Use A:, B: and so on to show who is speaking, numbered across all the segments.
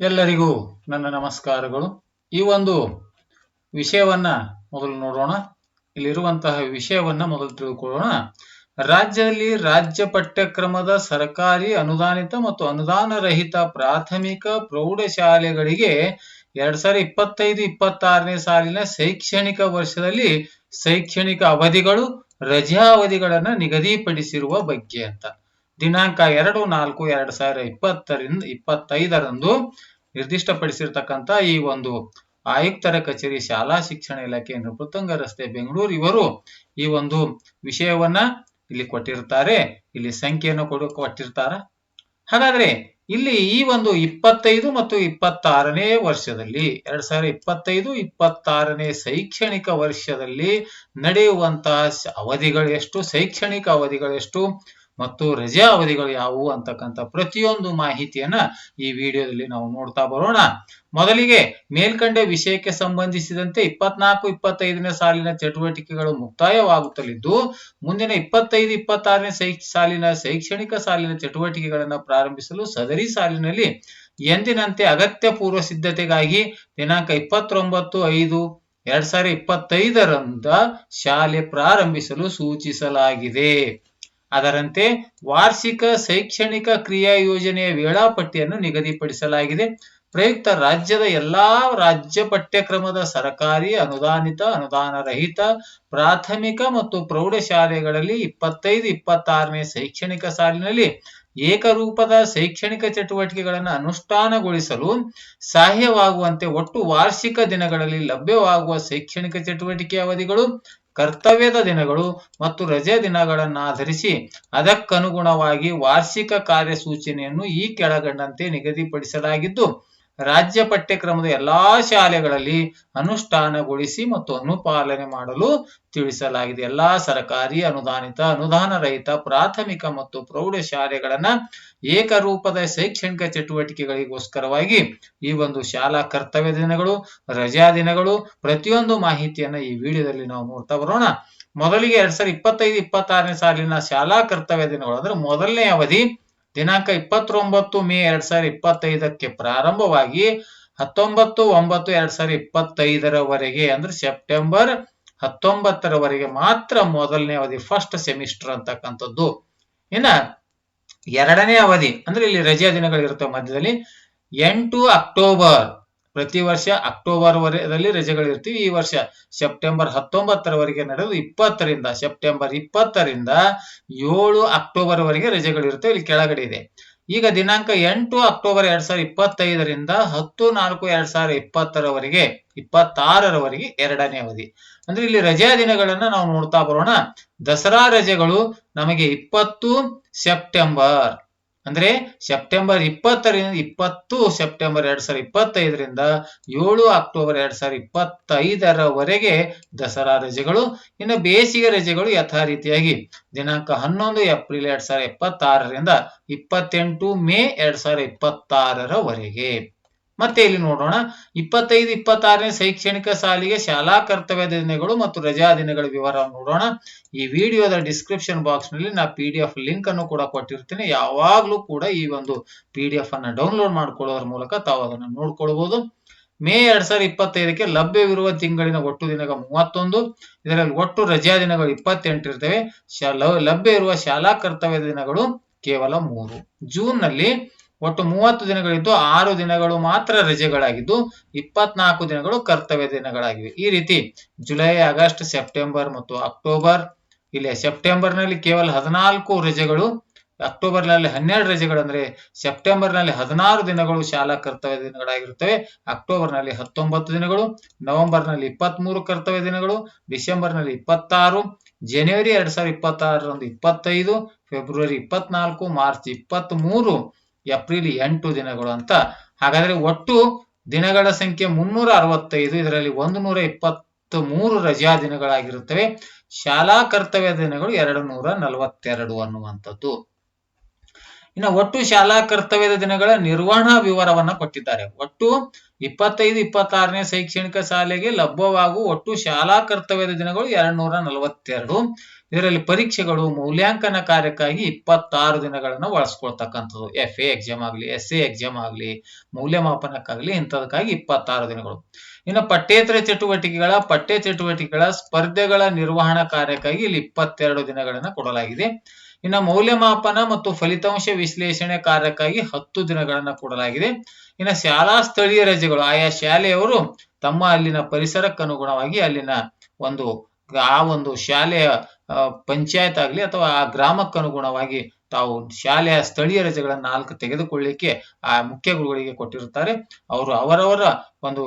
A: ಎಲ್ಲರಿಗೂ ನನ್ನ ನಮಸ್ಕಾರಗಳು. ಈ ಒಂದು ವಿಷಯವನ್ನ ಮೊದಲು ನೋಡೋಣ. ಇಲ್ಲಿರುವಂತಹ ವಿಷಯವನ್ನ ಮೊದಲು ತಿಳ್ಕೊಳ್ಳೋಣ. ರಾಜ್ಯದಲ್ಲಿ ರಾಜ್ಯ ಪಠ್ಯಕ್ರಮದ ಸರ್ಕಾರಿ ಅನುದಾನಿತ ಮತ್ತು ಅನುದಾನ ರಹಿತ ಪ್ರಾಥಮಿಕ ಪ್ರೌಢಶಾಲೆಗಳಿಗೆ ಎರಡ್ ಸಾವಿರದ ಇಪ್ಪತ್ತೈದು, ಇಪ್ಪತ್ತಾರನೇ ಸಾಲಿನ ಶೈಕ್ಷಣಿಕ ವರ್ಷದಲ್ಲಿ ಶೈಕ್ಷಣಿಕ ಅವಧಿಗಳು ರಜಾ ಅವಧಿಗಳನ್ನ ನಿಗದಿಪಡಿಸಿರುವ ಬಗ್ಗೆ ಅಂತ. ದಿನಾಂಕ ಎರಡು, ನಾಲ್ಕು, ಎರಡ್ ಸಾವಿರದ ಇಪ್ಪತ್ತರಿಂದ ಇಪ್ಪತ್ತೈದರಂದು ನಿರ್ದಿಷ್ಟಪಡಿಸಿರ್ತಕ್ಕಂತ ಈ ಒಂದು ಆಯುಕ್ತರ ಕಚೇರಿ, ಶಾಲಾ ಶಿಕ್ಷಣ ಇಲಾಖೆ ನೃಪತುಂಗ ರಸ್ತೆ ಬೆಂಗಳೂರು ಇವರು ಈ ಒಂದು ವಿಷಯವನ್ನ ಇಲ್ಲಿ ಕೊಟ್ಟಿರ್ತಾರೆ. ಇಲ್ಲಿ ಸಂಖ್ಯೆಯನ್ನು ಕೊಡ, ಕೊಟ್ಟಿರ್ತಾರ. ಹಾಗಾದ್ರೆ ಇಲ್ಲಿ ಈ ಒಂದು ಇಪ್ಪತ್ತೈದು ಮತ್ತು ಇಪ್ಪತ್ತಾರನೇ ವರ್ಷದಲ್ಲಿ, ಎರಡ್ ಸಾವಿರದ ಇಪ್ಪತ್ತೈದು, ಇಪ್ಪತ್ತಾರನೇ ಶೈಕ್ಷಣಿಕ ವರ್ಷದಲ್ಲಿ ನಡೆಯುವಂತಹ ಅವಧಿಗಳು ಎಷ್ಟು, ಶೈಕ್ಷಣಿಕ ಅವಧಿಗಳು ಎಷ್ಟು ಮತ್ತು ರಜಾ ಅವಧಿಗಳು ಯಾವುವು ಅಂತಕ್ಕಂಥ ಪ್ರತಿಯೊಂದು ಮಾಹಿತಿಯನ್ನ ಈ ವಿಡಿಯೋದಲ್ಲಿ ನಾವು ನೋಡ್ತಾ ಬರೋಣ. ಮೊದಲಿಗೆ ಮೇಲ್ಕಂಡೆ ವಿಷಯಕ್ಕೆ ಸಂಬಂಧಿಸಿದಂತೆ ಇಪ್ಪತ್ನಾಲ್ಕು, ಇಪ್ಪತ್ತೈದನೇ ಸಾಲಿನ ಚಟುವಟಿಕೆಗಳು ಮುಕ್ತಾಯವಾಗುತ್ತಲಿದ್ದು, ಮುಂದಿನ ಇಪ್ಪತ್ತೈದು, ಇಪ್ಪತ್ತಾರನೇ ಶೈ ಸಾಲಿನ ಶೈಕ್ಷಣಿಕ ಸಾಲಿನ ಚಟುವಟಿಕೆಗಳನ್ನು ಪ್ರಾರಂಭಿಸಲು ಸದರಿ ಸಾಲಿನಲ್ಲಿ ಎಂದಿನಂತೆ ಅಗತ್ಯ ಪೂರ್ವ ಸಿದ್ಧತೆಗಾಗಿ ದಿನಾಂಕ ಇಪ್ಪತ್ತೊಂಬತ್ತು, ಐದು, ಎರಡ್ ಸಾವಿರದ ಇಪ್ಪತ್ತೈದರಂದ ಶಾಲೆ ಪ್ರಾರಂಭಿಸಲು ಸೂಚಿಸಲಾಗಿದೆ. ಅದರಂತೆ ವಾರ್ಷಿಕ ಶೈಕ್ಷಣಿಕ ಕ್ರಿಯಾ ಯೋಜನೆಯ ವೇಳಾಪಟ್ಟಿಯನ್ನು ನಿಗದಿಪಡಿಸಲಾಗಿದೆ. ಪ್ರಯುಕ್ತ ರಾಜ್ಯದ ಎಲ್ಲಾ ರಾಜ್ಯ ಪಠ್ಯಕ್ರಮದ ಸರಕಾರಿ ಅನುದಾನಿತ ಅನುದಾನ ರಹಿತ ಪ್ರಾಥಮಿಕ ಮತ್ತು ಪ್ರೌಢಶಾಲೆಗಳಲ್ಲಿ ಇಪ್ಪತ್ತೈದು, ಇಪ್ಪತ್ತಾರನೇ ಶೈಕ್ಷಣಿಕ ಸಾಲಿನಲ್ಲಿ ಏಕರೂಪದ ಶೈಕ್ಷಣಿಕ ಚಟುವಟಿಕೆಗಳನ್ನು ಅನುಷ್ಠಾನಗೊಳಿಸಲು ಸಹಾಯವಾಗುವಂತೆ ಒಟ್ಟು ವಾರ್ಷಿಕ ದಿನಗಳಲ್ಲಿ ಲಭ್ಯವಾಗುವ ಶೈಕ್ಷಣಿಕ ಚಟುವಟಿಕೆ ಅವಧಿಗಳು ಕರ್ತವ್ಯದ ದಿನಗಳು ಮತ್ತು ರಜೆ ದಿನಗಳನ್ನಾಧರಿಸಿ ಅದಕ್ಕನುಗುಣವಾಗಿ ವಾರ್ಷಿಕ ಕಾರ್ಯಸೂಚನೆಯನ್ನು ಈ ಕೆಳಗಂಡಂತೆ ನಿಗದಿಪಡಿಸಲಾಗಿದ್ದು ರಾಜ್ಯ ಪಠ್ಯಕ್ರಮದ ಎಲ್ಲಾ ಶಾಲೆಗಳಲ್ಲಿ ಅನುಷ್ಠಾನಗೊಳಿಸಿ ಮತ್ತು ಅನುಪಾಲನೆ ಮಾಡಲು ತಿಳಿಸಲಾಗಿದೆ. ಎಲ್ಲಾ ಸರ್ಕಾರಿ ಅನುದಾನಿತ, ಅನುದಾನ ರಹಿತ, ಪ್ರಾಥಮಿಕ ಮತ್ತು ಪ್ರೌಢ ಶಾಲೆಗಳನ್ನ ಏಕರೂಪದ ಶೈಕ್ಷಣಿಕ ಚಟುವಟಿಕೆಗಳಿಗೋಸ್ಕರವಾಗಿ ಈ ಒಂದು ಶಾಲಾ ಕರ್ತವ್ಯ ದಿನಗಳು, ರಜಾ ದಿನಗಳು, ಪ್ರತಿಯೊಂದು ಮಾಹಿತಿಯನ್ನ ಈ ವಿಡಿಯೋದಲ್ಲಿ ನಾವು ನೋಡ್ತಾ ಬರೋಣ. ಮೊದಲಿಗೆ ಎರಡ್ ಸಾವಿರದ ಇಪ್ಪತ್ತೈದು, ಇಪ್ಪತ್ತಾರನೇ ಸಾಲಿನ ಶಾಲಾ ಕರ್ತವ್ಯ ದಿನಗಳು. ಅಂದ್ರೆ ಮೊದಲನೇ ಅವಧಿ ದಿನಾಂಕ ಇಪ್ಪತ್ತೊಂಬತ್ತು ಮೇ ಎರಡ್ ಸಾವಿರದ ಇಪ್ಪತ್ತೈದಕ್ಕೆ ಪ್ರಾರಂಭವಾಗಿ ಹತ್ತೊಂಬತ್ತು ಒಂಬತ್ತು ಎರಡ್ ಸಾವಿರದ ಇಪ್ಪತ್ತೈದರವರೆಗೆ, ಅಂದ್ರೆ ಸೆಪ್ಟೆಂಬರ್ ಹತ್ತೊಂಬತ್ತರವರೆಗೆ ಮಾತ್ರ ಮೊದಲನೇ ಅವಧಿ ಫಸ್ಟ್ ಸೆಮಿಸ್ಟರ್ ಅಂತಕ್ಕಂಥದ್ದು. ಇನ್ನ ಎರಡನೇ ಅವಧಿ, ಅಂದ್ರೆ ಇಲ್ಲಿ ರಜೆಯ ದಿನಗಳಿರುತ್ತೆ ಮಧ್ಯದಲ್ಲಿ, ಎಂಟು ಅಕ್ಟೋಬರ್ ಪ್ರತಿ ವರ್ಷ ಅಕ್ಟೋಬರ್ ವರೆದಲ್ಲಿ ರಜೆಗಳಿರ್ತೀವಿ. ಈ ವರ್ಷ ಸೆಪ್ಟೆಂಬರ್ ಹತ್ತೊಂಬತ್ತರವರೆಗೆ ನಡೆದು ಇಪ್ಪತ್ತರಿಂದ, ಸೆಪ್ಟೆಂಬರ್ ಇಪ್ಪತ್ತರಿಂದ ಏಳು ಅಕ್ಟೋಬರ್ ವರೆಗೆ ರಜೆಗಳಿರ್ತವೆ ಇಲ್ಲಿ ಕೆಳಗಡೆ ಇದೆ. ಈಗ ದಿನಾಂಕ ಎಂಟು ಅಕ್ಟೋಬರ್ ಎರಡ್ ಸಾವಿರದ ಇಪ್ಪತ್ತೈದರಿಂದ ಹತ್ತು ನಾಲ್ಕು ಎರಡ್ ಸಾವಿರದ ಇಪ್ಪತ್ತರವರೆಗೆ, ಇಪ್ಪತ್ತಾರರವರೆಗೆ ಎರಡನೇ ಅವಧಿ. ಅಂದ್ರೆ ಇಲ್ಲಿ ರಜಾ ದಿನಗಳನ್ನ ನಾವು ನೋಡ್ತಾ ಬರೋಣ. ದಸರಾ ರಜೆಗಳು ನಮಗೆ ಇಪ್ಪತ್ತು ಸೆಪ್ಟೆಂಬರ್. ಅಂದ್ರೆ ಸೆಪ್ಟೆಂಬರ್ ಇಪ್ಪತ್ತರಿಂದ, ಇಪ್ಪತ್ತು ಸೆಪ್ಟೆಂಬರ್ ಎರಡ್ ಸಾವಿರದ ಇಪ್ಪತ್ತೈದರಿಂದ ಏಳು ಅಕ್ಟೋಬರ್ ಎರಡ್ ಸಾವಿರದ ಇಪ್ಪತ್ತೈದರವರೆಗೆ ದಸರಾ ರಜೆಗಳು, ಇನ್ನು ಬೇಸಿಗೆ ರಜೆಗಳು ಯಥಾ ರೀತಿಯಾಗಿ ದಿನಾಂಕ ಹನ್ನೊಂದು ಏಪ್ರಿಲ್ ಎರಡ್ ಸಾವಿರದ ಇಪ್ಪತ್ತಾರರಿಂದ ಇಪ್ಪತ್ತೆಂಟು ಮೇ ಎರಡ್ ಸಾವಿರದ ಇಪ್ಪತ್ತಾರರವರೆಗೆ. ಮತ್ತೆ ಇಲ್ಲಿ ನೋಡೋಣ. ಇಪ್ಪತ್ತೈದು, ಇಪ್ಪತ್ತಾರನೇ ಶೈಕ್ಷಣಿಕ ಸಾಲಿಗೆ ಶಾಲಾ ಕರ್ತವ್ಯ ದಿನಗಳು ಮತ್ತು ರಜಾ ದಿನಗಳ ವಿವರ ನೋಡೋಣ. ಈ ವಿಡಿಯೋದ ಡಿಸ್ಕ್ರಿಪ್ಷನ್ ಬಾಕ್ಸ್ನಲ್ಲಿ ನಾ ಪಿ ಲಿಂಕ್ ಅನ್ನು ಕೂಡ ಕೊಟ್ಟಿರ್ತೀನಿ. ಯಾವಾಗ್ಲೂ ಕೂಡ ಈ ಒಂದು ಪಿ ಡಿ ಅನ್ನ ಡೌನ್ಲೋಡ್ ಮಾಡ್ಕೊಳ್ಳೋದ್ರ ಮೂಲಕ ತಾವು ಅದನ್ನು ನೋಡ್ಕೊಳ್ಬಹುದು ಮೇ ಎರಡ್ ಸಾವಿರದ ಇಪ್ಪತ್ತೈದಕ್ಕೆ ಲಭ್ಯವಿರುವ ತಿಂಗಳಿನ ಒಟ್ಟು ದಿನಗಳ ಮೂವತ್ತೊಂದು, ಇದರಲ್ಲಿ ಒಟ್ಟು ರಜಾ ದಿನಗಳು ಇಪ್ಪತ್ತೆಂಟಿರ್ತವೆ ಲಭ್ಯ ಇರುವ ಶಾಲಾ ಕರ್ತವ್ಯ ದಿನಗಳು ಕೇವಲ ಮೂರು. ಜೂನ್ನಲ್ಲಿ ಒಟ್ಟು ಮೂವತ್ತು ದಿನಗಳಿದ್ದು ಆರು ದಿನಗಳು ಮಾತ್ರ ರಜೆಗಳಾಗಿದ್ದು ಇಪ್ಪತ್ನಾಲ್ಕು ದಿನಗಳು ಕರ್ತವ್ಯ ದಿನಗಳಾಗಿವೆ. ಈ ರೀತಿ ಜುಲೈ, ಆಗಸ್ಟ್, ಸೆಪ್ಟೆಂಬರ್ ಮತ್ತು ಅಕ್ಟೋಬರ್ ಇಲ್ಲಿ ಸೆಪ್ಟೆಂಬರ್ನಲ್ಲಿ ಕೇವಲ ಹದಿನಾಲ್ಕು ರಜೆಗಳು ಅಕ್ಟೋಬರ್ನಲ್ಲಿ ಹನ್ನೆರಡು ರಜೆಗಳು ಅಂದ್ರೆ ಸೆಪ್ಟೆಂಬರ್ನಲ್ಲಿ ಹದಿನಾರು ದಿನಗಳು ಶಾಲಾ ಕರ್ತವ್ಯ ದಿನಗಳಾಗಿರುತ್ತವೆ ಅಕ್ಟೋಬರ್ನಲ್ಲಿ ಹತ್ತೊಂಬತ್ತು ದಿನಗಳು ನವೆಂಬರ್ನಲ್ಲಿ ಇಪ್ಪತ್ತ್ ಮೂರು ಕರ್ತವ್ಯ ದಿನಗಳು ಡಿಸೆಂಬರ್ನಲ್ಲಿ ಇಪ್ಪತ್ತಾರು, ಜನವರಿ ಎರಡ್ ಸಾವಿರದ ಇಪ್ಪತ್ತಾರರಂದು ಇಪ್ಪತ್ತೈದು, ಫೆಬ್ರವರಿ ಇಪ್ಪತ್ನಾಲ್ಕು, ಮಾರ್ಚ್ ಇಪ್ಪತ್ತ್ ಮೂರು ಏಪ್ರಿಲ್ ಎಂಟು ದಿನಗಳು ಅಂತ. ಹಾಗಾದ್ರೆ ಒಟ್ಟು ದಿನಗಳ ಸಂಖ್ಯೆ ಮುನ್ನೂರ ಅರವತ್ತೈದು ಇದರಲ್ಲಿ ಒಂದು ನೂರ ಇಪ್ಪತ್ತ್ ಮೂರು ರಜಾ ದಿನಗಳಾಗಿರುತ್ತವೆ. ಶಾಲಾ ಕರ್ತವ್ಯ ದಿನಗಳು ಎರಡು ನೂರ ನಲವತ್ತೆರಡು ಅನ್ನುವಂಥದ್ದು. ಇನ್ನು ಒಟ್ಟು ಶಾಲಾ ಕರ್ತವ್ಯದ ದಿನಗಳ ನಿರ್ವಹಣಾ ವಿವರವನ್ನ ಕೊಟ್ಟಿದ್ದಾರೆ. ಒಟ್ಟು ಇಪ್ಪತ್ತೈದು, ಇಪ್ಪತ್ತಾರನೇ ಶೈಕ್ಷಣಿಕ ಶಾಲೆಗೆ ಲಭ್ಯವಾಗುವ ಒಟ್ಟು ಶಾಲಾ ಕರ್ತವ್ಯದ ದಿನಗಳು ಎರಡ್ ನೂರ ನಲವತ್ತೆರಡು. ಇದರಲ್ಲಿ ಪರೀಕ್ಷೆಗಳು ಮೌಲ್ಯಾಂಕನ ಕಾರ್ಯಕ್ಕಾಗಿ ಇಪ್ಪತ್ತಾರು ದಿನಗಳನ್ನು ಬಳಸ್ಕೊಳ್ತಕ್ಕಂಥದ್ದು. ಎಫ್ ಎ ಎಕ್ಸಾಮ್ ಆಗಲಿ ಎಸ್ ಎ ಎಕ್ಸಾಮ್ ಆಗಲಿ, ಮೌಲ್ಯಮಾಪನಕ್ಕಾಗಲಿ ಇಂಥದಕ್ಕಾಗಿ ಇಪ್ಪತ್ತಾರು ದಿನಗಳು. ಇನ್ನು ಪಠ್ಯೇತರ ಚಟುವಟಿಕೆಗಳ, ಪಠ್ಯ ಚಟುವಟಿಕೆಗಳ ಸ್ಪರ್ಧೆಗಳ ನಿರ್ವಹಣಾ ಕಾರ್ಯಕ್ಕಾಗಿ ಇಲ್ಲಿ ಇಪ್ಪತ್ತೆರಡು ದಿನಗಳನ್ನು ಕೊಡಲಾಗಿದೆ. ಇನ್ನು ಮೌಲ್ಯಮಾಪನ ಮತ್ತು ಫಲಿತಾಂಶ ವಿಶ್ಲೇಷಣೆ ಕಾರ್ಯಕ್ಕಾಗಿ ಹತ್ತು ದಿನಗಳನ್ನು ಕೊಡಲಾಗಿದೆ. ಇನ್ನು ಶಾಲಾ ಸ್ಥಳೀಯ ರಜೆಗಳು, ಆಯಾ ಶಾಲೆಯವರು ತಮ್ಮ ಅಲ್ಲಿನ ಪರಿಸರಕ್ಕೆ ಅನುಗುಣವಾಗಿ ಅಲ್ಲಿನ ಒಂದು ಆ ಒಂದು ಶಾಲೆಯ ಪಂಚಾಯತ್ ಆಗಲಿ ಅಥವಾ ಆ ಗ್ರಾಮಕ್ಕೆ ಅನುಗುಣವಾಗಿ ತಾವು ಶಾಲೆಯ ಸ್ಥಳೀಯ ರಜೆಗಳನ್ನ ನಾಲ್ಕು ತೆಗೆದುಕೊಳ್ಳಿಕ್ಕೆ ಆ ಮುಖ್ಯ ಗುರುಗಳಿಗೆ ಕೊಟ್ಟಿರುತ್ತಾರೆ. ಅವರು ಅವರವರ ಒಂದು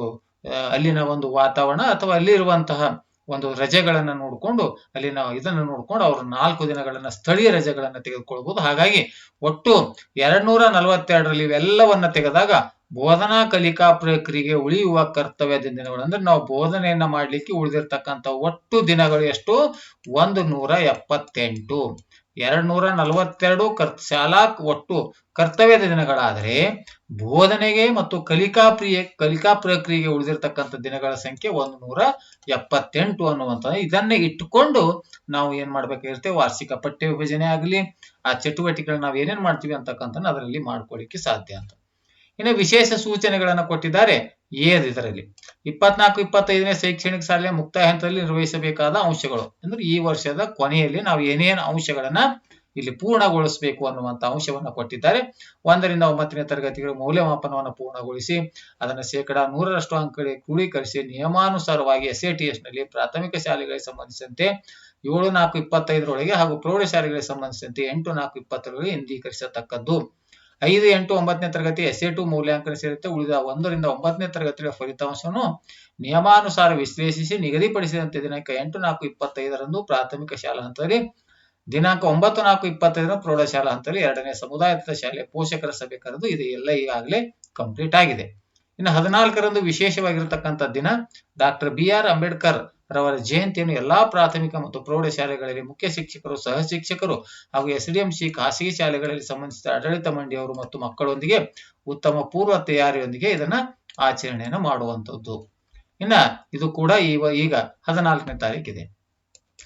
A: ಅಲ್ಲಿನ ಒಂದು ವಾತಾವರಣ ಅಥವಾ ಅಲ್ಲಿರುವಂತಹ ಒಂದು ರಜೆಗಳನ್ನ ನೋಡಿಕೊಂಡು ಅಲ್ಲಿನ ಇದನ್ನ ನೋಡಿಕೊಂಡು ಅವರು ನಾಲ್ಕು ದಿನಗಳನ್ನ ಸ್ಥಳೀಯ ರಜೆಗಳನ್ನ ತೆಗೆದುಕೊಳ್ಬಹುದು ಹಾಗಾಗಿ ಒಟ್ಟು ಎರಡ್ ನೂರ ನಲವತ್ತೆರಡರಲ್ಲಿ ಇವೆಲ್ಲವನ್ನ ತೆಗೆದಾಗ ಬೋಧನಾ ಕಲಿಕಾ ಪ್ರಕ್ರಿಯೆಗೆ ಉಳಿಯುವ ಕರ್ತವ್ಯದ ದಿನಗಳು ಅಂದ್ರೆ ನಾವು ಬೋಧನೆಯನ್ನ ಮಾಡ್ಲಿಕ್ಕೆ ಉಳಿದಿರ್ತಕ್ಕಂಥ ಒಟ್ಟು ದಿನಗಳು ಎಷ್ಟು? ಒಂದು ನೂರ ಎಪ್ಪತ್ತೆಂಟು. ಎರಡ್ ನೂರ ನಲವತ್ತೆರಡು ಕರ್ ಶಾಲಾ ಒಟ್ಟು ಕರ್ತವ್ಯದ ದಿನಗಳಾದರೆ ಬೋಧನೆಗೆ ಮತ್ತು ಕಲಿಕಾ ಪ್ರಿಯ, ಕಲಿಕಾ ಪ್ರಕ್ರಿಯೆಗೆ ಉಳಿದಿರ್ತಕ್ಕಂಥ ದಿನಗಳ ಸಂಖ್ಯೆ ಒಂದು ನೂರ ಎಪ್ಪತ್ತೆಂಟು ಅನ್ನುವಂಥದ್ದು. ಇದನ್ನೇ ಇಟ್ಟುಕೊಂಡು ನಾವು ಏನ್ ಮಾಡ್ಬೇಕಾಗಿರುತ್ತೆ? ವಾರ್ಷಿಕ ಪಠ್ಯ ವಿಭಜನೆ ಆಗಲಿ, ಆ ಚಟುವಟಿಕೆಗಳನ್ನ ನಾವು ಏನೇನ್ ಮಾಡ್ತೀವಿ ಅಂತಕ್ಕಂಥ ಅದರಲ್ಲಿ ಮಾಡ್ಕೊಳ್ಳಿಕ್ಕೆ ಸಾಧ್ಯ ಅಂತ. ಇನ್ನು ವಿಶೇಷ ಸೂಚನೆಗಳನ್ನ ಕೊಟ್ಟಿದ್ದಾರೆ. ಏದ್ ಇದರಲ್ಲಿ? ಇಪ್ಪತ್ನಾಲ್ಕು, ಇಪ್ಪತ್ತೈದನೇ ಶೈಕ್ಷಣಿಕ ಸಾಲಿನ ಮುಕ್ತಾಯ ಹಂತದಲ್ಲಿ ನಿರ್ವಹಿಸಬೇಕಾದ ಅಂಶಗಳು. ಅಂದ್ರೆ ಈ ವರ್ಷದ ಕೊನೆಯಲ್ಲಿ ನಾವು ಏನೇನು ಅಂಶಗಳನ್ನ ಇಲ್ಲಿ ಪೂರ್ಣಗೊಳಿಸಬೇಕು ಅನ್ನುವಂಥ ಅಂಶವನ್ನ ಕೊಟ್ಟಿದ್ದಾರೆ. ಒಂದರಿಂದ ಒಂಬತ್ತನೇ ತರಗತಿಗಳ ಮೌಲ್ಯಮಾಪನವನ್ನು ಪೂರ್ಣಗೊಳಿಸಿ, ಅದನ್ನು ಶೇಕಡಾ ನೂರರಷ್ಟು ಅಂಕಗಳಿಗೆ ಕ್ರೋಢೀಕರಿಸಿ ನಿಯಮಾನುಸಾರವಾಗಿ ಎಸ್ ಎ ಟಿ ಎಸ್ನಲ್ಲಿ ಪ್ರಾಥಮಿಕ ಶಾಲೆಗಳಿಗೆ ಸಂಬಂಧಿಸಿದಂತೆ ಏಳು ನಾಲ್ಕು ಇಪ್ಪತ್ತೈದರೊಳಗೆ ಹಾಗೂ ಪ್ರೌಢಶಾಲೆಗಳಿಗೆ ಸಂಬಂಧಿಸಿದಂತೆ ಎಂಟು ನಾಲ್ಕು ಇಪ್ಪತ್ತರೊಳಗೆ ಇಂದೀಕರಿಸತಕ್ಕದ್ದು ಐದು, ಎಂಟು, ಒಂಬತ್ತನೇ ತರಗತಿ ಎಸ್ ಎ ಟು ಮೌಲ್ಯಾಂಕನ ಸೇರಿದಂತೆ ಉಳಿದ ಒಂದರಿಂದ ಒಂಬತ್ತನೇ ತರಗತಿಯ ಫಲಿತಾಂಶವನ್ನು ನಿಯಮಾನುಸಾರ ವಿಶ್ಲೇಷಿಸಿ ನಿಗದಿಪಡಿಸಿದಂತೆ ದಿನಾಂಕ ಎಂಟು, ನಾಲ್ಕು, ಇಪ್ಪತ್ತೈದರಂದು ಪ್ರಾಥಮಿಕ ಶಾಲಾ ಹಂತದಲ್ಲಿ, ದಿನಾಂಕ ಒಂಬತ್ತು, ನಾಲ್ಕು ಇಪ್ಪತ್ತೈದರ ಪ್ರೌಢಶಾಲಾ ಹಂತದಲ್ಲಿ ಎರಡನೇ ಸಮುದಾಯದ ಶಾಲೆ ಪೋಷಕರ ಸಭೆ ಕರೆದು ಇದು ಎಲ್ಲ ಈಗಾಗಲೇ ಕಂಪ್ಲೀಟ್ ಆಗಿದೆ. ಇನ್ನು ಹದಿನಾಲ್ಕರಂದು ವಿಶೇಷವಾಗಿರತಕ್ಕಂಥ ದಿನ ಡಾಕ್ಟರ್ ಬಿ ಆರ್ ಅಂಬೇಡ್ಕರ್ ರವರ ಜಯಂತಿಯನ್ನು ಎಲ್ಲಾ ಪ್ರಾಥಮಿಕ ಮತ್ತು ಪ್ರೌಢಶಾಲೆಗಳಲ್ಲಿ ಮುಖ್ಯ ಶಿಕ್ಷಕರು, ಸಹ ಶಿಕ್ಷಕರು ಹಾಗೂ ಎಸ್ಡಿಎಂಸಿ ಖಾಸಗಿ ಶಾಲೆಗಳಲ್ಲಿ ಸಂಬಂಧಿಸಿದ ಆಡಳಿತ ಮಂಡಿಯವರು ಮತ್ತು ಮಕ್ಕಳೊಂದಿಗೆ ಉತ್ತಮ ಪೂರ್ವ ತಯಾರಿಯೊಂದಿಗೆ ಇದನ್ನ ಆಚರಣೆಯನ್ನು ಮಾಡುವಂತದ್ದು ಇನ್ನ ಇದು ಕೂಡ ಈಗ ಹದಿನಾಲ್ಕನೇ ತಾರೀಕಿದೆ.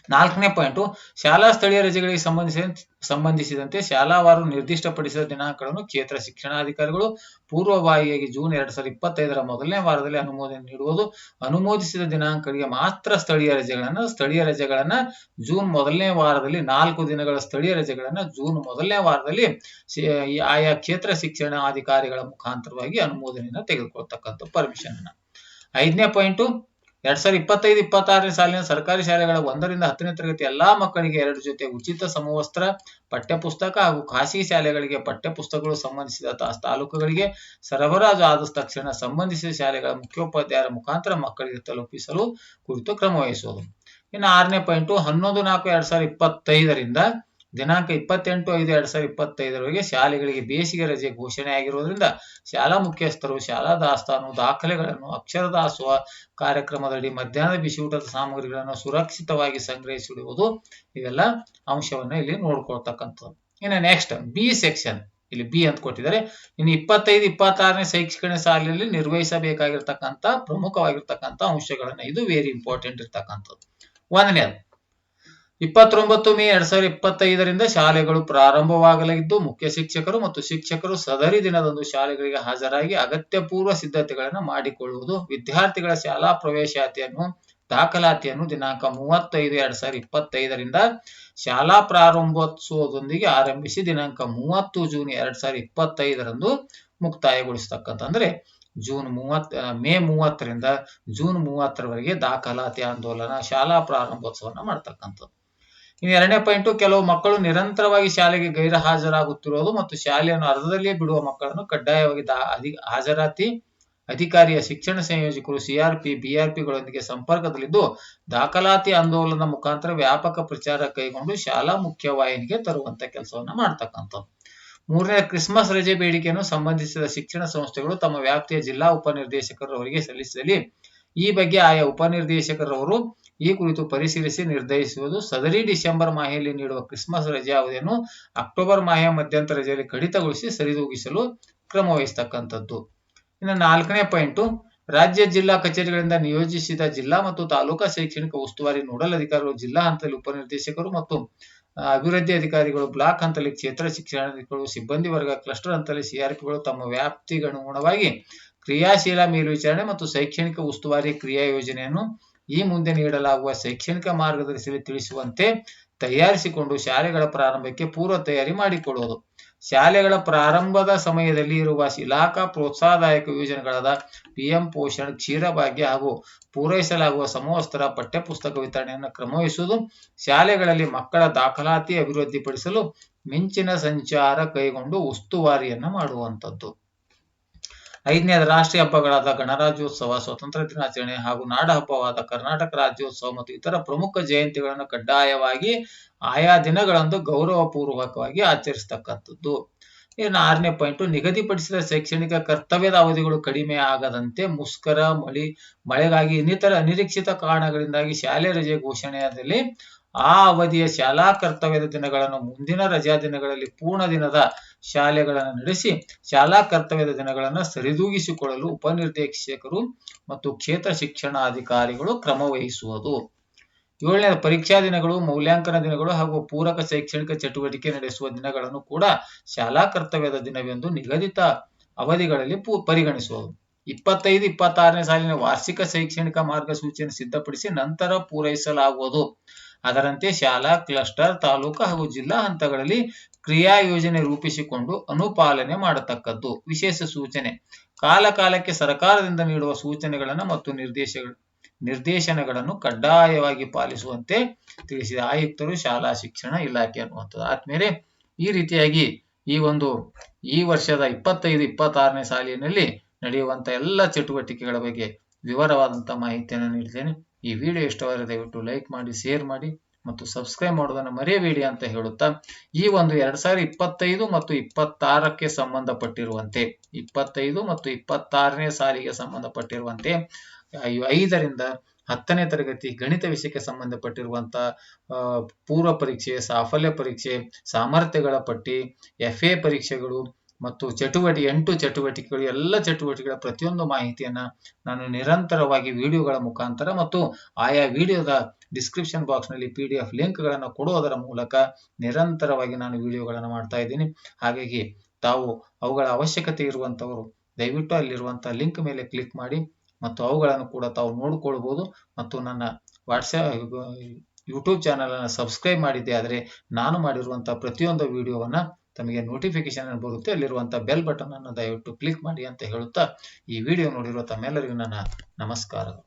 A: ನಾಲ್ಕನೇ ಪಾಯಿಂಟ್, ಶಾಲಾ ಸ್ಥಳೀಯ ರಜೆಗಳಿಗೆ ಸಂಬಂಧಿಸಿದ ಸಂಬಂಧಿಸಿದಂತೆ ಶಾಲಾವಾರು ನಿರ್ದಿಷ್ಟಪಡಿಸಿದ ದಿನಾಂಕಗಳನ್ನು ಕ್ಷೇತ್ರ ಶಿಕ್ಷಣಾಧಿಕಾರಿಗಳು ಪೂರ್ವಭಾವಿಯಾಗಿ ಜೂನ್ ಎರಡ್ ಸಾವಿರದ ಇಪ್ಪತ್ತೈದರ ಮೊದಲನೇ ವಾರದಲ್ಲಿ ಅನುಮೋದನೆ ನೀಡುವುದು. ಅನುಮೋದಿಸಿದ ದಿನಾಂಕಗಳಿಗೆ ಮಾತ್ರ ಸ್ಥಳೀಯ ರಜೆಗಳನ್ನು, ಸ್ಥಳೀಯ ರಜೆಗಳನ್ನ ಜೂನ್ ಮೊದಲನೇ ವಾರದಲ್ಲಿ, ನಾಲ್ಕು ದಿನಗಳ ಸ್ಥಳೀಯ ರಜೆಗಳನ್ನ ಜೂನ್ ಮೊದಲನೇ ವಾರದಲ್ಲಿ ಆಯಾ ಕ್ಷೇತ್ರ ಶಿಕ್ಷಣಾಧಿಕಾರಿಗಳ ಮುಖಾಂತರವಾಗಿ ಅನುಮೋದನೆಯನ್ನು ತೆಗೆದುಕೊಳ್ತಕ್ಕಂಥ ಪರ್ಮಿಷನ್ ಐದನೇ ಪಾಯಿಂಟ್ ಎರಡ್ ಸಾವಿರದ ಇಪ್ಪತ್ತೈದು, ಇಪ್ಪತ್ತಾರನೇ ಸಾಲಿನ ಸರ್ಕಾರಿ ಶಾಲೆಗಳ ಒಂದರಿಂದ ಹತ್ತನೇ ತರಗತಿ ಎಲ್ಲಾ ಮಕ್ಕಳಿಗೆ ಎರಡು ಜೊತೆ ಉಚಿತ ಸಮವಸ್ತ್ರ, ಪಠ್ಯಪುಸ್ತಕ ಹಾಗೂ ಖಾಸಗಿ ಶಾಲೆಗಳಿಗೆ ಪಠ್ಯಪುಸ್ತಕಗಳು ಸಂಬಂಧಿಸಿದ ತಾಲೂಕುಗಳಿಗೆ ಸರಬರಾಜು ಆದ ತಕ್ಷಣ ಸಂಬಂಧಿಸಿದ ಶಾಲೆಗಳ ಮುಖ್ಯೋಪಾಧ್ಯಾಯರ ಮುಖಾಂತರ ಮಕ್ಕಳಿಗೆ ತಲುಪಿಸಲು ಕುರಿತು ಕ್ರಮ ವಹಿಸುವುದು. ಇನ್ನು ಆರನೇ ಪಾಯಿಂಟ್ ಹನ್ನೊಂದು ನಾಲ್ಕು, ಎರಡ್ ಸಾವಿರದ ಇಪ್ಪತ್ತೈದರಿಂದ ದಿನಾಂಕ ಇಪ್ಪತ್ತೆಂಟು ಐದು ಎರಡ್ ಸಾವಿರದ ಇಪ್ಪತ್ತೈದರವರೆಗೆ ಶಾಲೆಗಳಿಗೆ ಬೇಸಿಗೆ ರಜೆ ಘೋಷಣೆ ಆಗಿರುವುದರಿಂದ ಶಾಲಾ ಮುಖ್ಯಸ್ಥರು, ಶಾಲಾ ದಾಸ್ತಾನು ದಾಖಲೆಗಳನ್ನು ಅಕ್ಷರ ದಾಸೋಹ ಕಾರ್ಯಕ್ರಮದಡಿ ಮಧ್ಯಾಹ್ನದ ಬಿಸಿಯೂಟದ ಸಾಮಗ್ರಿಗಳನ್ನು ಸುರಕ್ಷಿತವಾಗಿ ಸಂಗ್ರಹಿಸಿಡುವುದು ಇವೆಲ್ಲ ಅಂಶವನ್ನ ಇಲ್ಲಿ ನೋಡ್ಕೊಳ್ತಕ್ಕಂಥದ್ದು. ಇನ್ನು ನೆಕ್ಸ್ಟ್ ಬಿ ಸೆಕ್ಷನ್ ಇಲ್ಲಿ ಬಿ ಅಂತ ಕೊಟ್ಟಿದ್ದಾರೆ. ಇನ್ನು ಇಪ್ಪತ್ತೈದು, ಇಪ್ಪತ್ತಾರನೇ ಶೈಕ್ಷಣಿಕ ಸಾಲಿನಲ್ಲಿ ನಿರ್ವಹಿಸಬೇಕಾಗಿರ್ತಕ್ಕಂಥ ಪ್ರಮುಖವಾಗಿರ್ತಕ್ಕಂಥ ಅಂಶಗಳನ್ನ ಇದು ವೆರಿ ಇಂಪಾರ್ಟೆಂಟ್ ಇರ್ತಕ್ಕಂಥದ್ದು. ಒಂದನೇದು ಇಪ್ಪತ್ತೊಂಬತ್ತು ಮೇ ಎರಡ್ ಸಾವಿರದ ಇಪ್ಪತ್ತೈದರಿಂದ ಶಾಲೆಗಳು ಪ್ರಾರಂಭವಾಗಲಿದ್ದು, ಮುಖ್ಯ ಶಿಕ್ಷಕರು ಮತ್ತು ಶಿಕ್ಷಕರು ಸದರಿ ದಿನದಂದು ಶಾಲೆಗಳಿಗೆ ಹಾಜರಾಗಿ ಅಗತ್ಯ ಪೂರ್ವ ಸಿದ್ಧತೆಗಳನ್ನು ಮಾಡಿಕೊಳ್ಳುವುದು, ವಿದ್ಯಾರ್ಥಿಗಳ ಶಾಲಾ ಪ್ರವೇಶಾತಿಯನ್ನು, ದಾಖಲಾತಿಯನ್ನು ದಿನಾಂಕ ಮೂವತ್ತೈದು ಎರಡ್ ಸಾವಿರದ ಇಪ್ಪತ್ತೈದರಿಂದ ಶಾಲಾ ಪ್ರಾರಂಭೋತ್ಸವದೊಂದಿಗೆ ಆರಂಭಿಸಿ ದಿನಾಂಕ ಮೂವತ್ತು ಜೂನ್ ಎರಡ್ ಸಾವಿರದ ಇಪ್ಪತ್ತೈದರಂದು ಮುಕ್ತಾಯಗೊಳಿಸತಕ್ಕಂಥ ಅಂದ್ರೆ ಜೂನ್ ಮೂವತ್ತ ಮೇ ಮೂವತ್ತರಿಂದ ಜೂನ್ ಮೂವತ್ತರವರೆಗೆ ದಾಖಲಾತಿ ಆಂದೋಲನ, ಶಾಲಾ ಪ್ರಾರಂಭೋತ್ಸವನ ಮಾಡ್ತಕ್ಕಂಥದ್ದು. ಇನ್ನು ಎರಡನೇ ಪಾಯಿಂಟ್ ಕೆಲವು ಮಕ್ಕಳು ನಿರಂತರವಾಗಿ ಶಾಲೆಗೆ ಗೈರ ಹಾಜರಾಗುತ್ತಿರುವುದು ಮತ್ತು ಶಾಲೆಯನ್ನು ಅರ್ಧದಲ್ಲಿಯೇ ಬಿಡುವ ಮಕ್ಕಳನ್ನು ಕಡ್ಡಾಯವಾಗಿ ಹಾಜರಾತಿ ಅಧಿಕಾರಿಯ ಶಿಕ್ಷಣ ಸಂಯೋಜಕರು ಸಿಆರ್ಪಿ ಬಿಆರ್ಪಿಗಳೊಂದಿಗೆ ಸಂಪರ್ಕದಲ್ಲಿದ್ದು, ದಾಖಲಾತಿ ಆಂದೋಲನದ ಮುಖಾಂತರ ವ್ಯಾಪಕ ಪ್ರಚಾರ ಕೈಗೊಂಡು ಶಾಲಾ ಮುಖ್ಯವಾಹಿನಿಗೆ ತರುವಂತ ಕೆಲಸವನ್ನ ಮಾಡ್ತಕ್ಕಂಥದ್ದು. ಮೂರನೇ, ಕ್ರಿಸ್ಮಸ್ ರಜೆ ಬೇಡಿಕೆಯನ್ನು ಸಂಬಂಧಿಸಿದ ಶಿಕ್ಷಣ ಸಂಸ್ಥೆಗಳು ತಮ್ಮ ವ್ಯಾಪ್ತಿಯ ಜಿಲ್ಲಾ ಉಪನಿರ್ದೇಶಕರವರಿಗೆ ಸಲ್ಲಿಸಿದಲ್ಲಿ ಈ ಬಗ್ಗೆ ಆಯಾ ಉಪನಿರ್ದೇಶಕರವರು ಈ ಕುರಿತು ಪರಿಶೀಲಿಸಿ ನಿರ್ಧರಿಸುವುದು ಸದರಿ ಡಿಸೆಂಬರ್ ಮಾಹೆಯಲ್ಲಿ ನೀಡುವ ಕ್ರಿಸ್ಮಸ್ ರಜೆ ಅವಧಿಯನ್ನು ಅಕ್ಟೋಬರ್ ಮಾಹೆಯ ಮಧ್ಯಂತರ ರಜೆಯಲ್ಲಿ ಕಡಿತಗೊಳಿಸಿ ಸರಿದೂಗಿಸಲು ಕ್ರಮ ವಹಿಸತಕ್ಕಂಥದ್ದು. ಇನ್ನು ನಾಲ್ಕನೇ ಪಾಯಿಂಟು, ರಾಜ್ಯ ಜಿಲ್ಲಾ ಕಚೇರಿಗಳಿಂದ ನಿಯೋಜಿಸಿದ ಜಿಲ್ಲಾ ಮತ್ತು ತಾಲೂಕಾ ಶೈಕ್ಷಣಿಕ ಉಸ್ತುವಾರಿ ನೋಡಲ್ ಅಧಿಕಾರಿಗಳು, ಜಿಲ್ಲಾ ಹಂತದಲ್ಲಿ ಉಪನಿರ್ದೇಶಕರು ಮತ್ತು ಅಭಿವೃದ್ಧಿ ಅಧಿಕಾರಿಗಳು, ಬ್ಲಾಕ್ ಹಂತದಲ್ಲಿ ಕ್ಷೇತ್ರ ಶಿಕ್ಷಣಾಧಿಕಾರಿಗಳು, ಸಿಬ್ಬಂದಿ ವರ್ಗ, ಕ್ಲಸ್ಟರ್ ಹಂತದಲ್ಲಿ ಸಿಆರ್ಪಿಗಳು ತಮ್ಮ ವ್ಯಾಪ್ತಿಗನುಗುಣವಾಗಿ ಕ್ರಿಯಾಶೀಲ ಮೇಲ್ವಿಚಾರಣೆ ಮತ್ತು ಶೈಕ್ಷಣಿಕ ಉಸ್ತುವಾರಿ ಕ್ರಿಯಾ ಯೋಜನೆಯನ್ನು ಈ ಮುಂದೆ ನೀಡಲಾಗುವ ಶೈಕ್ಷಣಿಕ ಮಾರ್ಗದರ್ಶಿಯಲ್ಲಿ ತಿಳಿಸುವಂತೆ ತಯಾರಿಸಿಕೊಂಡು ಶಾಲೆಗಳ ಪ್ರಾರಂಭಕ್ಕೆ ಪೂರ್ವ ತಯಾರಿ ಮಾಡಿಕೊಳ್ಳುವುದು ಶಾಲೆಗಳ ಪ್ರಾರಂಭದ ಸಮಯದಲ್ಲಿ ಇರುವ ಇಲಾಖಾ ಪ್ರೋತ್ಸಾಹದಾಯಕ ಯೋಜನೆಗಳಾದ ಪಿಎಂ ಪೋಷಣ್, ಕ್ಷೀರಭಾಗ್ಯ ಹಾಗೂ ಪೂರೈಸಲಾಗುವ ಸಮವಸ್ತ್ರ, ಪಠ್ಯಪುಸ್ತಕ ವಿತರಣೆಯನ್ನು ಕ್ರಮವಹಿಸುವುದು, ಶಾಲೆಗಳಲ್ಲಿ ಮಕ್ಕಳ ದಾಖಲಾತಿ ಅಭಿವೃದ್ಧಿಪಡಿಸಲು ಮಿಂಚಿನ ಸಂಚಾರ ಕೈಗೊಂಡು ಉಸ್ತುವಾರಿಯನ್ನು ಮಾಡುವಂಥದ್ದು. ಐದನೇದು ರಾಷ್ಟ್ರೀಯ ಹಬ್ಬಗಳಾದ ಗಣರಾಜ್ಯೋತ್ಸವ, ಸ್ವಾತಂತ್ರ್ಯ ದಿನಾಚರಣೆ ಹಾಗೂ ನಾಡ ಹಬ್ಬವಾದ ಕರ್ನಾಟಕ ರಾಜ್ಯೋತ್ಸವ ಮತ್ತು ಇತರ ಪ್ರಮುಖ ಜಯಂತಿಗಳನ್ನು ಕಡ್ಡಾಯವಾಗಿ ಆಯಾ ದಿನಗಳಂದು ಗೌರವಪೂರ್ವಕವಾಗಿ ಆಚರಿಸತಕ್ಕಂಥದ್ದು. ಇನ್ನು ಆರನೇ ಪಾಯಿಂಟ್, ನಿಗದಿಪಡಿಸಿದ ಶೈಕ್ಷಣಿಕ ಕರ್ತವ್ಯದ ಅವಧಿಗಳು ಕಡಿಮೆ ಆಗದಂತೆ ಮುಷ್ಕರ, ಮಳಿ, ಮಳೆಗಾಗಿ ಇನ್ನಿತರ ಅನಿರೀಕ್ಷಿತ ಕಾರಣಗಳಿಂದಾಗಿ ಶಾಲೆ ರಜೆ ಘೋಷಣೆಯಾದಲ್ಲಿ ಆ ಅವಧಿಯ ಶಾಲಾ ಕರ್ತವ್ಯದ ದಿನಗಳನ್ನು ಮುಂದಿನ ರಜಾ ದಿನಗಳಲ್ಲಿ ಪೂರ್ಣ ದಿನದ ಶಾಲೆಗಳನ್ನು ನಡೆಸಿ ಶಾಲಾ ಕರ್ತವ್ಯದ ದಿನಗಳನ್ನು ಸರಿದೂಗಿಸಿಕೊಳ್ಳಲು ಉಪನಿರ್ದೇಶಕರು ಮತ್ತು ಕ್ಷೇತ್ರ ಶಿಕ್ಷಣಾಧಿಕಾರಿಗಳು ಕ್ರಮ ವಹಿಸುವುದು. ಏಳನೇ ಪರೀಕ್ಷಾ ದಿನಗಳು, ಮೌಲ್ಯಾಂಕನ ದಿನಗಳು ಹಾಗೂ ಪೂರಕ ಶೈಕ್ಷಣಿಕ ಚಟುವಟಿಕೆ ನಡೆಸುವ ದಿನಗಳನ್ನು ಕೂಡ ಶಾಲಾ ಕರ್ತವ್ಯದ ದಿನವೆಂದು ನಿಗದಿತ ಅವಧಿಗಳಲ್ಲಿ ಪರಿಗಣಿಸುವುದು. ಇಪ್ಪತ್ತೈದು, ಇಪ್ಪತ್ತಾರನೇ ಸಾಲಿನ ವಾರ್ಷಿಕ ಶೈಕ್ಷಣಿಕ ಮಾರ್ಗಸೂಚಿಯನ್ನು ಸಿದ್ಧಪಡಿಸಿ ನಂತರ ಪೂರೈಸಲಾಗುವುದು. ಅದರಂತೆ ಶಾಲಾ, ಕ್ಲಸ್ಟರ್, ತಾಲೂಕು ಹಾಗೂ ಜಿಲ್ಲಾ ಹಂತಗಳಲ್ಲಿ ಕ್ರಿಯಾ ಯೋಜನೆ ರೂಪಿಸಿಕೊಂಡು ಅನುಪಾಲನೆ ಮಾಡತಕ್ಕದ್ದು. ವಿಶೇಷ ಸೂಚನೆ. ಕಾಲಕಾಲಕ್ಕೆ ಸರ್ಕಾರದಿಂದ ನೀಡುವ ಸೂಚನೆಗಳನ್ನು ಮತ್ತು ನಿರ್ದೇಶ, ನಿರ್ದೇಶನಗಳನ್ನು ಕಡ್ಡಾಯವಾಗಿ ಪಾಲಿಸುವಂತೆ ತಿಳಿಸಿದ ಆಯುಕ್ತರು ಶಾಲಾ ಶಿಕ್ಷಣ ಇಲಾಖೆ ಅನ್ನುವಂಥದ್ದು. ಆದ್ಮೇಲೆ ಈ ರೀತಿಯಾಗಿ ಈ ಒಂದು, ಈ ವರ್ಷದ ಇಪ್ಪತ್ತೈದು, ಇಪ್ಪತ್ತಾರನೇ ಸಾಲಿನಲ್ಲಿ ನಡೆಯುವಂತ ಎಲ್ಲ ಚಟುವಟಿಕೆಗಳ ಬಗ್ಗೆ ವಿವರವಾದಂತ ಮಾಹಿತಿಯನ್ನು ನೀಡಿದ್ದೇನೆ ಈ ವಿಡಿಯೋ ಇಷ್ಟವಾದರೆ ದಯವಿಟ್ಟು ಲೈಕ್ ಮಾಡಿ ಶೇರ್ ಮಾಡಿ ಮತ್ತು ಸಬ್ಸ್ಕ್ರೈಬ್ ಮಾಡೋದನ್ನು ಮರೆಯಬೇಡಿ ಅಂತ ಹೇಳುತ್ತಾ ಈ ಒಂದು ಎರಡ್ ಸಾವಿರದ ಇಪ್ಪತ್ತೈದು ಮತ್ತು ಇಪ್ಪತ್ತಾರಕ್ಕೆ ಸಂಬಂಧಪಟ್ಟಿರುವಂತೆ, ಇಪ್ಪತ್ತೈದು ಮತ್ತು ಇಪ್ಪತ್ತಾರನೇ ಸಾಲಿಗೆ ಸಂಬಂಧಪಟ್ಟಿರುವಂತೆ ಐದರಿಂದ ಹತ್ತನೇ ತರಗತಿ ಗಣಿತ ವಿಷಯಕ್ಕೆ ಸಂಬಂಧಪಟ್ಟಿರುವಂತಹ ಪೂರ್ವ ಪರೀಕ್ಷೆ, ಸಾಫಲ್ಯ ಪರೀಕ್ಷೆ, ಸಾಮರ್ಥ್ಯಗಳ ಪಟ್ಟಿ ಎಫ್ ಎ ಪರೀಕ್ಷೆಗಳು ಮತ್ತು ಚಟುವಟಿಕೆ, ಎಂಟು ಚಟುವಟಿಕೆಗಳು, ಎಲ್ಲ ಚಟುವಟಿಕೆಗಳ ಪ್ರತಿಯೊಂದು ಮಾಹಿತಿಯನ್ನ ನಾನು ನಿರಂತರವಾಗಿ ವಿಡಿಯೋಗಳ ಮುಖಾಂತರ ಮತ್ತು ಆಯಾ ವಿಡಿಯೋದ ಡಿಸ್ಕ್ರಿಪ್ಷನ್ ಬಾಕ್ಸ್ನಲ್ಲಿ ಪಿ ಡಿ ಎಫ್ ಲಿಂಕ್ಗಳನ್ನು ಕೊಡುವುದರ ಮೂಲಕ ನಿರಂತರವಾಗಿ ನಾನು ವಿಡಿಯೋಗಳನ್ನು ಮಾಡ್ತಾ ಇದ್ದೀನಿ. ಹಾಗಾಗಿ ತಾವು ಅವುಗಳ ಅವಶ್ಯಕತೆ ಇರುವಂತವರು ದಯವಿಟ್ಟು ಅಲ್ಲಿರುವಂಥ ಲಿಂಕ್ ಮೇಲೆ ಕ್ಲಿಕ್ ಮಾಡಿ ಮತ್ತು ಅವುಗಳನ್ನು ಕೂಡ ತಾವು ನೋಡಿಕೊಳ್ಬಹುದು ಮತ್ತು ನನ್ನ ವಾಟ್ಸಪ್ ಯೂಟ್ಯೂಬ್ ಚಾನಲನ್ನು ಸಬ್ಸ್ಕ್ರೈಬ್ ಮಾಡಿದ್ದೆ ಆದರೆ ನಾನು ಮಾಡಿರುವಂಥ ಪ್ರತಿಯೊಂದು ವಿಡಿಯೋವನ್ನ ತಮಗೆ ನೋಟಿಫಿಕೇಶನ್ ಬರುತ್ತೆ ಅಲ್ಲಿರುವಂತಹ ಬೆಲ್ ಬಟನ್ ಅನ್ನು ದಯವಿಟ್ಟು ಕ್ಲಿಕ್ ಮಾಡಿ ಅಂತ ಹೇಳುತ್ತಾ ಈ ವಿಡಿಯೋ ನೋಡಿರುವ ತಮ್ಮೆಲ್ಲರಿಗೂ ನನ್ನ ನಮಸ್ಕಾರಗಳು.